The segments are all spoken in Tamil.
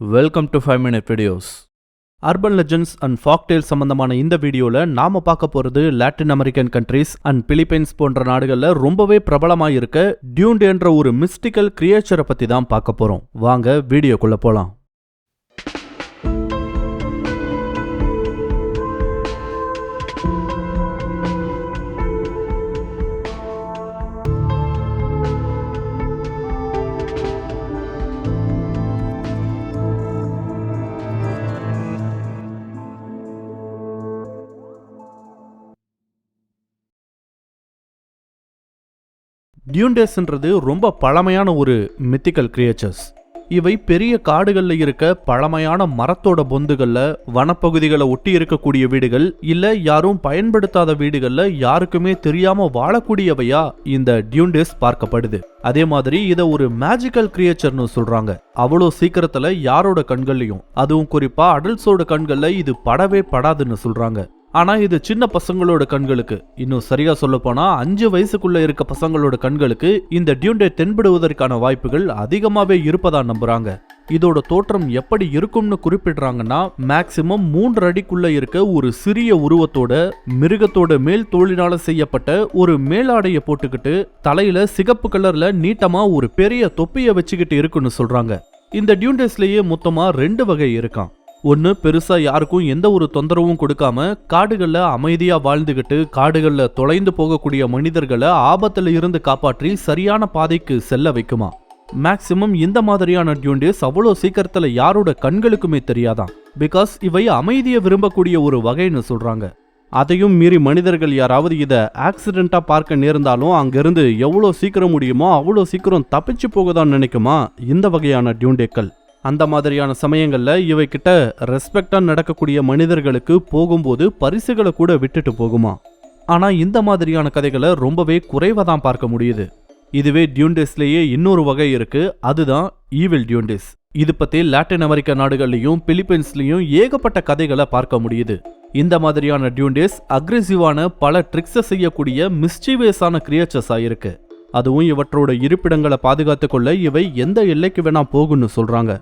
Welcome to five minute videos urban legends and folktale சம்பந்தமான இந்த வீடியோவில் நாம பார்க்க போகிறது Latin American countries and Philippines போன்ற நாடுகளில் ரொம்பவே பிரபலமாக இருக்க டியூண்ட் என்ற ஒரு மிஸ்டிக்கல் கிரியேச்சரை பற்றி தான் பார்க்க போகிறோம் வாங்க வீடியோக்குள்ளே போகலாம் டியூண்டேஸ்ன்றது ரொம்ப பழமையான ஒரு மித்திக்கல் கிரியேச்சர்ஸ் இவை பெரிய காடுகளில் இருக்க பழமையான மரத்தோட பொந்துகளில் வனப்பகுதிகளை ஒட்டி இருக்கக்கூடிய வீடுகள் இல்லை யாரும் பயன்படுத்தாத வீடுகளில் யாருக்குமே தெரியாமல் வாழக்கூடியவையா இந்த டியூண்டேஸ் பார்க்கப்படுது. அதே மாதிரி இதை ஒரு மேஜிக்கல் கிரியேச்சர்னு சொல்கிறாங்க அவ்வளோ சீக்கிரத்தில் யாரோட கண்கள்லையும் அதுவும் குறிப்பாக அடல்ட்ஸோட கண்களில் இது படவே படாதுன்னு சொல்கிறாங்க ஆனால் இது சின்ன பசங்களோட கண்களுக்கு. இன்னும் சரியா சொல்லப்போனால் அஞ்சு வயசுக்குள்ள இருக்க பசங்களோட கண்களுக்கு இந்த டியூண்டே தென்படுவதற்கான வாய்ப்புகள் அதிகமாகவே இருப்பதா நம்புறாங்க. இதோட தோற்றம் எப்படி இருக்கும்னு குறிப்பிடுறாங்கன்னா மேக்சிமம் மூன்று அடிக்குள்ள இருக்க ஒரு சிறிய உருவத்தோட மிருகத்தோட மேல் தோளினால செய்யப்பட்ட ஒரு மேலாடையை போட்டுக்கிட்டு தலையில சிகப்பு கலர்ல நீட்டமா ஒரு பெரிய தொப்பியை வச்சுக்கிட்டு இருக்குன்னு சொல்றாங்க. இந்த டியூண்டேஸ்லயே மொத்தமா ரெண்டு வகை இருக்கான் ஒன்று பெருசாக யாருக்கும் எந்த ஒரு தொந்தரவும் கொடுக்காம காடுகளில் அமைதியாக வாழ்ந்துக்கிட்டு காடுகளில் தொலைந்து போகக்கூடிய மனிதர்களை ஆபத்தில் இருந்து காப்பாற்றி சரியான பாதைக்கு செல்ல வைக்குமா? மேக்சிமம் இந்த மாதிரியான டியூன்டேஸ் அவ்வளோ சீக்கிரத்தில் யாரோட கண்களுக்குமே தெரியாதாம் பிகாஸ் இவை அமைதியை விரும்பக்கூடிய ஒரு வகைன்னு சொல்கிறாங்க அதையும் மீறி மனிதர்கள் யாராவது இதை ஆக்சிடெண்ட்டாக பார்க்க நேர்ந்தாலும் அங்கேருந்து எவ்வளோ சீக்கிரம் முடியுமோ அவ்வளோ சீக்கிரம் தப்பிச்சு போகதான் நினைக்குமா இந்த வகையான டியூண்டேக்கள் அந்த மாதிரியான சமயங்களில் இவை கிட்ட நடக்கக்கூடிய மனிதர்களுக்கு போகும்போது பரிசுகளை கூட விட்டுட்டு போகுமா? ஆனால் இந்த மாதிரியான கதைகளை ரொம்பவே குறைவாக தான் பார்க்க முடியுது. இதுவே டியூண்டிஸ்லேயே இன்னொரு வகை இருக்கு. அதுதான் ஈவில் டியூண்டிஸ் இது பற்றி லாட்டின் அமெரிக்க நாடுகள்லையும் பிலிப்பைன்ஸ்லேயும் ஏகப்பட்ட கதைகளை பார்க்க முடியுது. இந்த மாதிரியான டியூண்டேஸ் அக்ரெசிவான பல ட்ரிக்ஸை செய்யக்கூடிய மிஸ்டீவியஸான கிரியேச்சர்ஸாக இருக்கு. அதுவும் இவற்றோட இருப்பிடங்களை பாதுகாத்துக்கொள்ள இவை எந்த எல்லைக்கு வேணா போகும்னு சொல்றாங்க.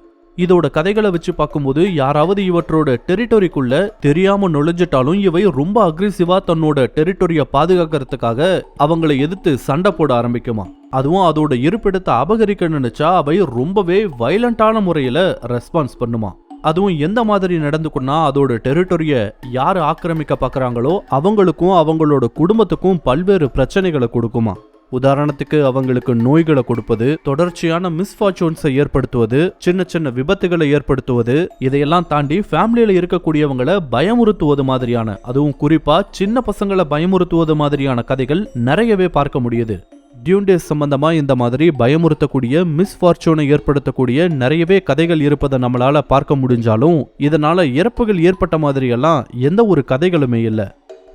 இதோட கதைகளை வச்சு பார்க்கும்போது யாராவது இவற்றோட டெரிட்டரிக்குள்ள தெரியாம நுழைஞ்சிட்டாலும் இவை ரொம்ப அக்ரெசிவா தன்னோட டெரிட்டரியை பாதுகாக்கிறதுக்காக அவங்களை எதிர்த்து சண்டை போட ஆரம்பிக்குமா. அதுவும் அதோட இருப்பிடத்தை அபகரிக்க நினைச்சா அவை ரொம்பவே வயலண்டான முறையில ரெஸ்பான்ஸ் பண்ணுமா. அதுவும் எந்த மாதிரி நடந்துக்குன்னா அதோட டெரிட்டரிய யார் ஆக்கிரமிக்க பார்க்குறாங்களோ அவங்களுக்கும் அவங்களோட குடும்பத்துக்கும் பல்வேறு பிரச்சனைகளை கொடுக்குமா. உதாரணத்துக்கு அவங்களுக்கு நோய்களை கொடுப்பது தொடர்ச்சியான மிஸ்ஃபார்ச்சூன்ஸை ஏற்படுத்துவது சின்ன சின்ன விபத்துகளை ஏற்படுத்துவது இதையெல்லாம் தாண்டி ஃபேமிலியில இருக்கக்கூடியவங்களை பயமுறுத்துவது மாதிரியான அதுவும் குறிப்பா சின்ன பசங்களை பயமுறுத்துவது மாதிரியான கதைகள் நிறையவே பார்க்க முடியுது. டியூன்டேஸ் சம்பந்தமா இந்த மாதிரி பயமுறுத்தக்கூடிய மிஸ்ஃபார்ச்சூனை ஏற்படுத்தக்கூடிய நிறையவே கதைகள் இருப்பதை நம்மளால பார்க்க முடிஞ்சாலும் இதனால இறப்புகள் ஏற்பட்ட மாதிரியெல்லாம் எந்த ஒரு கதைகளுமே இல்லை.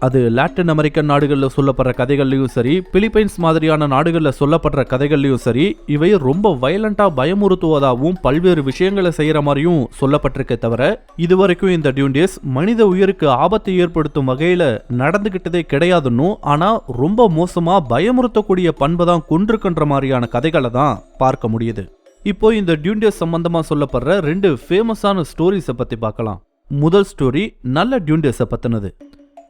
அது லாட்டின் அமெரிக்கன் நாடுகளில் சொல்லப்படுற கதைகள்லையும் சரி பிலிப்பைன்ஸ் மாதிரியான நாடுகளில் சொல்லப்படுற கதைகள்லையும் சரி இவை ரொம்ப வயலண்டாக பயமுறுத்துவதாகவும் பல்வேறு விஷயங்களை செய்கிற மாதிரியும் சொல்லப்பட்டிருக்கே தவிர இதுவரைக்கும் இந்த டியூண்டியஸ் மனித உயிருக்கு ஆபத்தை ஏற்படுத்தும் வகையில் நடந்துகிட்டதே கிடையாதுன்னு ஆனால் ரொம்ப மோசமாக பயமுறுத்தக்கூடிய பண்பை தான் கொண்டிருக்கின்ற மாதிரியான கதைகளை தான் பார்க்க முடியுது. இப்போ இந்த டியூண்டியஸ் சம்பந்தமாக சொல்லப்படுற ரெண்டு ஃபேமஸான ஸ்டோரிஸை பற்றி பார்க்கலாம். முதல் ஸ்டோரி நல்ல டியூண்டியஸை பற்றினது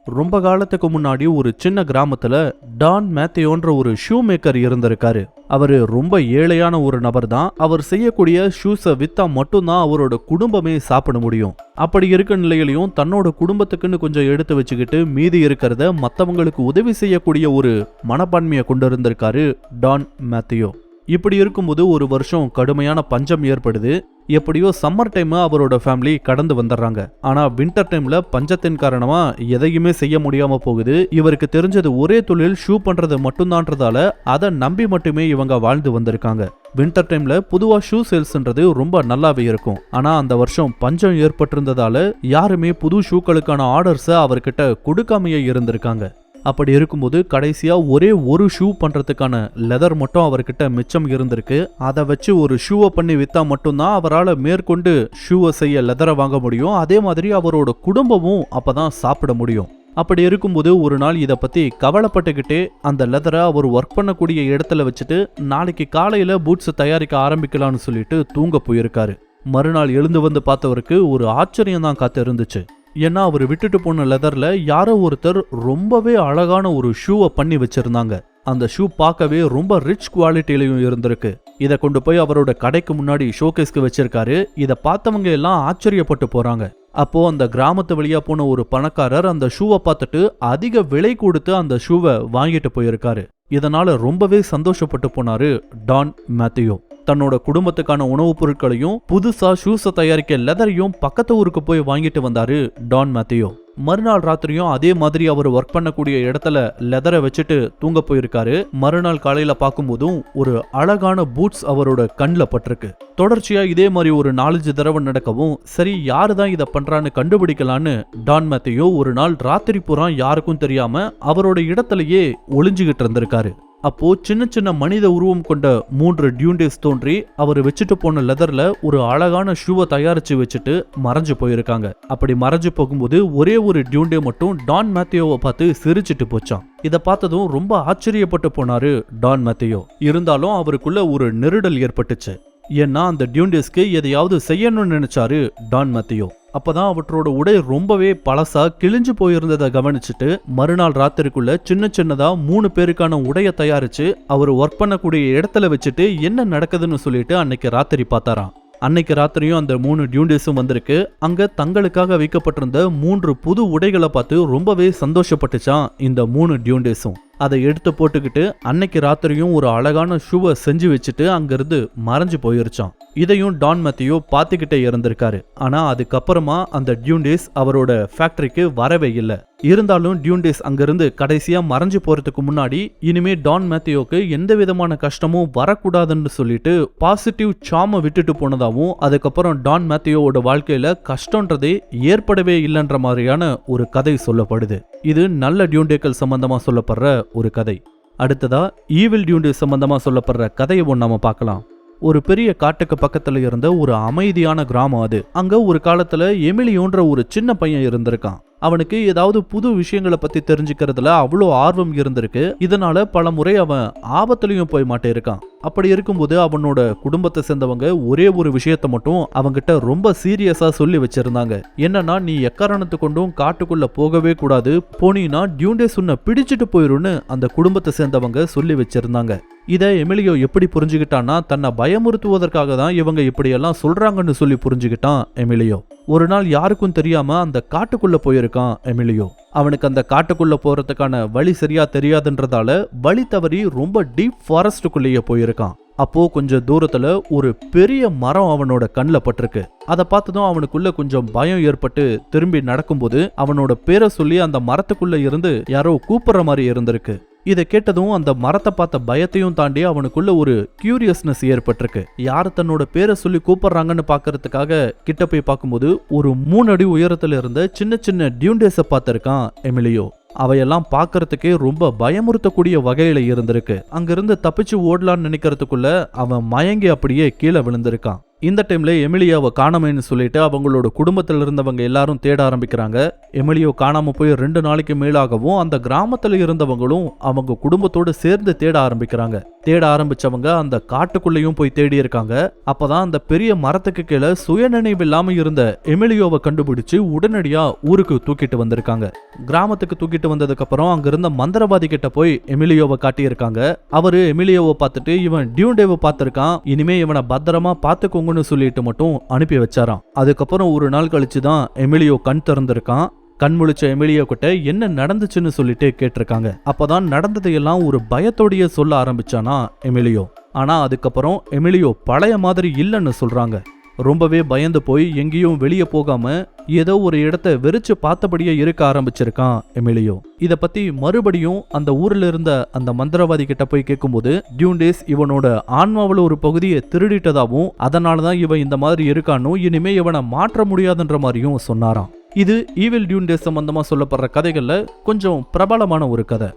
ரொம்ப காலத்துக்கு முன்னாடி ஒரு சின்ன கிராமத்துல டான் மேத்தியோன்ற ஒரு ஷூ மேக்கர் இருந்திருக்காரு. அவரு ரொம்ப ஏழையான ஒரு நபர் தான் அவர் செய்யக்கூடிய ஷூஸை வித்தா மட்டும்தான் அவரோட குடும்பமே சாப்பிட முடியும். அப்படி இருக்க நிலையிலையும் தன்னோட குடும்பத்துக்குன்னு கொஞ்சம் எடுத்து வச்சுக்கிட்டு மீதி இருக்கிறத மற்றவங்களுக்கு உதவி செய்யக்கூடிய ஒரு மனப்பான்மையை கொண்டு இருந்திருக்காரு டான் மேத்தியோ. இப்படி இருக்கும்போது ஒரு வருஷம் கடுமையான பஞ்சம் ஏற்படுது. எப்படியோ சம்மர் டைம் அவரோட ஃபேமிலி கடந்து வந்துடுறாங்க. ஆனா வின்டர் டைம்ல பஞ்சத்தின் காரணமா எதையுமே செய்ய முடியாம போகுது. இவருக்கு தெரிஞ்சது ஒரே தொழில் ஷூ பண்றது மட்டும்தான்றதால அதை நம்பி மட்டுமே இவங்க வாழ்ந்து வந்திருக்காங்க. வின்டர் டைம்ல பொதுவா ஷூ சேல்ஸ்ன்றது ரொம்ப நல்லாவே இருக்கும். ஆனா அந்த வருஷம் பஞ்சம் ஏற்பட்டிருந்ததால யாருமே புது ஷூக்களுக்கான ஆர்டர்ஸை அவர்கிட்ட கொடுக்காமையே இருந்திருக்காங்க. அப்படி இருக்கும்போது கடைசியாக ஒரே ஒரு ஷூ பண்ணுறதுக்கான லெதர் மட்டும் அவர்கிட்ட மிச்சம் இருந்திருக்கு. அதை வச்சு ஒரு ஷூவை பண்ணி விற்றா மட்டும்தான் அவரால் மேற்கொண்டு ஷூவை செய்ய லெதரை வாங்க முடியும். அதே மாதிரி அவரோட குடும்பமும் அப்போ தான் சாப்பிட முடியும். அப்படி இருக்கும்போது ஒரு நாள் இதை பற்றி கவலைப்பட்டுக்கிட்டே அந்த லெதரை அவர் ஒர்க் பண்ணக்கூடிய இடத்துல வச்சுட்டு நாளைக்கு காலையில் பூட்ஸை தயாரிக்க ஆரம்பிக்கலாம்னு சொல்லிட்டு தூங்க போயிருக்காரு. மறுநாள் எழுந்து வந்து பார்த்தவருக்கு ஒரு ஆச்சரியம் தான் காத்து இருந்துச்சு ஏன்னா அவர் விட்டுட்டு போன லெதர்ல யாரோ ஒருத்தர் ரொம்பவே அழகான ஒரு ஷூவை பண்ணி வச்சிருந்தாங்க. அந்த ஷூ பார்க்கவே ரொம்ப ரிச் குவாலிட்டிலையும் இருந்திருக்கு. இதை கொண்டு போய் அவரோட கடைக்கு முன்னாடி ஷோகேஸ்க்கு வச்சிருக்காரு. இதை பார்த்தவங்க எல்லாம் ஆச்சரியப்பட்டு போறாங்க. அப்போ அந்த கிராமத்து வழியா போன ஒரு பணக்காரர் அந்த ஷூவை பார்த்துட்டு அதிக விலை கொடுத்து அந்த ஷூவை வாங்கிட்டு போயிருக்காரு. இதனால ரொம்பவே சந்தோஷப்பட்டு போனாரு டான் மேத்தியோ தன்னோட குடும்பத்துக்கான உணவுப் பொருட்களையும் புதுசா ஷூஸை தயாரிக்க லெதரையும் பக்கத்து ஊருக்கு போய் வாங்கிட்டு வந்தாரு டான் மேத்தியோ மறுநாள் ராத்திரியும் அதே மாதிரி அவர் ஒர்க் பண்ணக்கூடிய இடத்துல லெதரை வச்சுட்டு தூங்க போயிருக்காரு. மறுநாள் காலையில பார்க்கும்போதும் ஒரு அழகான பூட்ஸ் அவரோட கண்ணில் பட்டிருக்கு. தொடர்ச்சியா இதே மாதிரி ஒரு நாலஞ்சு தடவை நடக்கவும் சரி யாரு தான் இதை பண்றான்னு கண்டுபிடிக்கலான்னு டான் மேத்தையோ ஒரு நாள் ராத்திரி பூரா யாருக்கும் தெரியாம அவரோட இடத்துலயே ஒளிஞ்சுகிட்டு இருந்திருக்காரு. அப்போ சின்ன சின்ன மனித உருவம் கொண்ட மூன்று டியூண்டேஸ் தோன்றி அவர் வச்சுட்டு போன லெதர்ல ஒரு அழகான ஷூவை தயாரிச்சு வச்சுட்டு மறைஞ்சு போயிருக்காங்க. அப்படி மறைஞ்சு போகும்போது ஒரே ஒரு டியூண்டே மட்டும் டான் மேத்தியோவை பார்த்து சிரிச்சிட்டு போச்சான் இதை பார்த்ததும் ரொம்ப ஆச்சரியப்பட்டு போனாரு டான் மேத்தியோ இருந்தாலும் அவருக்குள்ள ஒரு நெருடல் ஏற்பட்டுச்சு. ஏன்னா அந்த டியூண்டேஸ்க்கு எதையாவது செய்யணும்னு நினைச்சாரு டான் மத்தியோ. அப்பதான் அவற்றோட உடை ரொம்பவே பழசா கிழிஞ்சு போயிருந்ததை கவனிச்சுட்டு மறுநாள் ராத்திரிக்குள்ள சின்ன சின்னதா மூணு பேருக்கான உடையை தயாரிச்சு அவர் ஒர்க் பண்ணக்கூடிய இடத்துல வச்சுட்டு என்ன நடக்குதுன்னு சொல்லிட்டு அன்னைக்கு ராத்திரி பார்த்தாராம். அன்னைக்கு ராத்திரியும் அந்த மூணு டியூண்டேஸும் வந்திருக்கு. அங்க தங்களுக்காக வைக்கப்பட்டிருந்த மூன்று புது உடைகளை பார்த்து ரொம்பவே சந்தோஷப்பட்டுச்சான் இந்த மூணு டியூண்டேஸும். அதை எடுத்து போட்டுக்கிட்டு அன்னைக்கு ராத்திரியும் ஒரு அழகான ஷூவை செஞ்சு வச்சுட்டு அங்கிருந்து மறைஞ்சு போயிருச்சான் இதையும் டான் மேத்தியோ பார்த்துக்கிட்டே இருந்திருக்காரு. ஆனா அதுக்கப்புறமா அந்த டியூண்டேஸ் அவரோட ஃபேக்டரிக்கு வரவே இல்லை. இருந்தாலும் டியூன்டேஸ் அங்கிருந்து கடைசியா மறைஞ்சு போறதுக்கு முன்னாடி இனிமே டான் மேத்தியோக்கு எந்த விதமான கஷ்டமும் வரக்கூடாதுன்னு சொல்லிட்டு பாசிட்டிவ் சாம விட்டுட்டு போனதாவும் அதுக்கப்புறம் டான் மேத்தியோவோட வாழ்க்கையில கஷ்டன்றதே ஏற்படவே இல்லைன்ற மாதிரியான ஒரு கதை சொல்லப்படுது. இது நல்ல டியூண்டேக்கள் சம்பந்தமா சொல்லப்படுற ஒரு கதை. அடுத்ததா ஈவில் டியூண்டு சம்பந்தமா சொல்லப்படுற கதையை ஒன்று நாம பார்க்கலாம். ஒரு பெரிய காட்டுக்கு பக்கத்துல இருந்த ஒரு அமைதியான கிராமம் அது. அங்க ஒரு காலத்துல எமிலியோன்ற ஒரு சின்ன பையன் இருந்திருக்கான். அவனுக்கு ஏதாவது புது விஷயங்களை பத்தி தெரிஞ்சுக்கிறதுல அவ்வளோ ஆர்வம் இருந்திருக்கு. இதனால பல முறை அவன் ஆபத்துலயும் போய் மாட்டிருக்கான் அப்படி இருக்கும்போது அவனோட குடும்பத்தை சேர்ந்தவங்க ஒரே ஒரு விஷயத்த மட்டும் அவங்கிட்ட ரொம்ப சீரியஸா சொல்லி வச்சிருந்தாங்க. என்னன்னா நீ எக்காரணத்து கொண்டும் காட்டுக்குள்ள போகவே கூடாது. போனீன்னா டியூண்டே சுன்ன பிடிச்சிட்டு போயிரும்னு அந்த குடும்பத்தை சேர்ந்தவங்க சொல்லி வச்சிருந்தாங்க. இதை எமிலியோ எப்படி புரிஞ்சுக்கிட்டான்னா தன்னை பயமுறுத்துவதற்காக தான் இவங்க இப்படியெல்லாம் சொல்றாங்கன்னு சொல்லி புரிஞ்சுக்கிட்டான் எமிலியோ. ஒரு நாள் யாருக்கும் தெரியாம அந்த காட்டுக்குள்ள போயிருக்கான் எமிலியோ. அவனுக்கு அந்த காட்டுக்குள்ள போறதுக்கான வழி சரியா தெரியாதுன்றதால வழி தவறி ரொம்ப டீப் ஃபாரஸ்டுக்குள்ளேயே போயிருக்கான். அப்போ கொஞ்சம் தூரத்துல ஒரு பெரிய மரம் அவனோட கண்ணில் பட்டிருக்கு. அதை பார்த்ததும் அவனுக்குள்ள கொஞ்சம் பயம் ஏற்பட்டு திரும்பி நடக்கும்போது அவனோட பேரை சொல்லி அந்த மரத்துக்குள்ள இருந்து யாரோ கூப்பிடுற மாதிரி இருந்திருக்கு. இதை கேட்டதும் அந்த மரத்தை பார்த்த பயத்தையும் தாண்டி அவனுக்குள்ள ஒரு கியூரியஸ்னஸ் ஏற்பட்டிருக்கு. யார் தன்னோட பேரை சொல்லி கூப்பிடுறாங்கன்னு பார்க்கறதுக்காக கிட்ட போய் பார்க்கும்போது ஒரு மூணு அடி உயரத்துல இருந்த சின்ன சின்ன டியூண்டேஸை பார்த்திருக்கான் எமிலியோ. அவையெல்லாம் பார்க்கறதுக்கே ரொம்ப பயமுறுத்தக்கூடிய வகையில இருந்திருக்கு. அங்கிருந்து தப்பிச்சு ஓடலான்னு நினைக்கிறதுக்குள்ள அவன் மயங்கி அப்படியே கீழே விழுந்திருக்கான். இந்த டைம்ல எமிலியாவை காணாமைன்னு சொல்லிட்டு அவங்களோட குடும்பத்தில் இருந்தவங்க எல்லாரும் தேட ஆரம்பிக்கிறாங்க. எமிலியோ காணாமல் போய் ரெண்டு நாளைக்கு மேலாகவும் அந்த கிராமத்துல இருந்தவங்களும் அவங்க குடும்பத்தோடு சேர்ந்து தேட ஆரம்பிக்கிறாங்க. தேட ஆரம்பிச்சவங்க அந்த காட்டுக்குள்ளேயும் போய் தேடி இருக்காங்க. அப்பதான் அந்த பெரிய மரத்துக்கு கீழே சுயநினைவு இல்லாம இருந்த எமிலியோவை கண்டுபிடிச்சு உடனடியா ஊருக்கு தூக்கிட்டு வந்திருக்காங்க. கிராமத்துக்கு தூக்கிட்டு வந்ததுக்கு அப்புறம் அங்க இருந்த மந்திரவாதி கிட்ட போய் எமிலியோவை காட்டியிருக்காங்க. அவரு எமிலியோவை பார்த்துட்டு இவன் டியூண்டேவை பார்த்திருக்கான். இனிமே இவனை பத்திரமா பார்த்துக்கோங்கன்னு சொல்லிட்டு மட்டும் அனுப்பி வச்சாராம். அதுக்கப்புறம் ஒரு நாள் கழிச்சு தான் எமிலியோ கண் திறந்திருக்கான். கண் முழிச்ச எமிலியோ கிட்ட என்ன நடந்துச்சுன்னு சொல்லிட்டு கேட்டிருக்காங்க. அப்பதான் நடந்ததையெல்லாம் ஒரு பயத்தோடயே சொல்ல ஆரம்பிச்சானா எமிலியோ. ஆனா அதுக்கப்புறம் எமிலியோ பழைய மாதிரி இல்லைன்னு சொல்றாங்க. ரொம்பவே பயந்து போய் எங்கேயும் வெளியே போகாம ஏதோ ஒரு இடத்த வெறிச்சு பார்த்தபடியே இருக்க ஆரம்பிச்சிருக்கான் எமிலியோ. இத பத்தி மறுபடியும் அந்த ஊர்ல இருந்த அந்த மந்திரவாதி கிட்ட போய் கேட்கும்போது டியூண்டேஸ் இவனோட ஆன்மாவில் ஒரு பகுதியை திருடிட்டதாகவும் அதனாலதான் இவன் இந்த மாதிரி இருக்கானும் இனிமே இவனை மாற்ற முடியாதுன்ற மாதிரியும் சொன்னாராம். இது ஈவில் டியூன்டேஸ் சம்பந்தமா சொல்லப்படுற கதைகள்ல கொஞ்சம் பிரபலமான ஒரு கதை.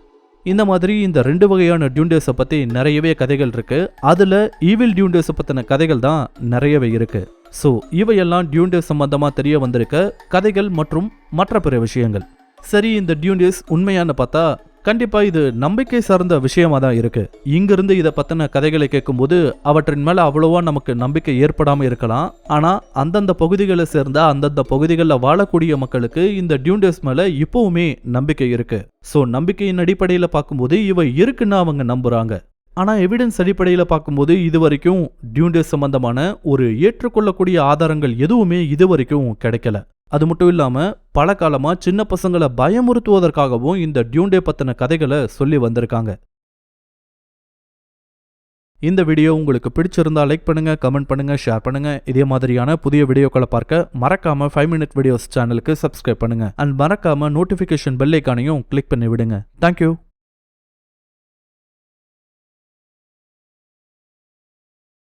இந்த மாதிரி இந்த ரெண்டு வகையான டியூண்டேஸை பற்றி நிறையவே கதைகள் இருக்குது அதில் ஈவில் டியூண்டேஸை பற்றின கதைகள் தான் நிறையவே இருக்குது ஸோ இவையெல்லாம் டியூண்டேஸ் சம்பந்தமாக தெரிய வந்திருக்க கதைகள் மற்றும் மற்ற பிற விஷயங்கள். சரி இந்த டியூண்டேஸ் உண்மையான பார்த்தா கண்டிப்பா இது நம்பிக்கை சார்ந்த விஷயமா தான் இருக்கு. இங்கிருந்து இதை பத்தின கதைகளை கேட்கும்போது அவற்றின் மேல அவ்வளவா நமக்கு நம்பிக்கை ஏற்படாம இருக்கலாம். ஆனா அந்தந்த பகுதிகளை சேர்ந்த அந்தந்த பகுதிகளில் வாழக்கூடிய மக்களுக்கு இந்த டியூண்டேஸ் மேல இப்பவுமே நம்பிக்கை இருக்கு. ஸோ நம்பிக்கையின் அடிப்படையில் பார்க்கும்போது இவை இருக்குன்னு அவங்க நம்புறாங்க. ஆனா எவிடன்ஸ் அடிப்படையில் பார்க்கும்போது இது வரைக்கும் டியூண்டேஸ் சம்பந்தமான ஒரு ஏற்றுக்கொள்ளக்கூடிய ஆதாரங்கள் எதுவுமே இது வரைக்கும் கிடைக்கல. அது மட்டும் இல்லாம பல காலமா சின்ன பசங்களை பயமுறுத்துவதற்காகவும் இந்த டியூண்டே பத்தின கதைகளை சொல்லி வந்திருக்காங்க. இந்த வீடியோ உங்களுக்கு பிடிச்சிருந்தா லைக் பண்ணுங்க கமெண்ட் பண்ணுங்க ஷேர் பண்ணுங்க. இதே மாதிரியான புதிய வீடியோக்களை பார்க்க மறக்காம ஃபைவ் மினிட் வீடியோஸ் சேனலுக்கு சப்ஸ்கிரைப் பண்ணுங்க. அண்ட் மறக்காம நோட்டிபிகேஷன் பெல்லைக்கானையும் கிளிக் பண்ணி விடுங்க. Thank you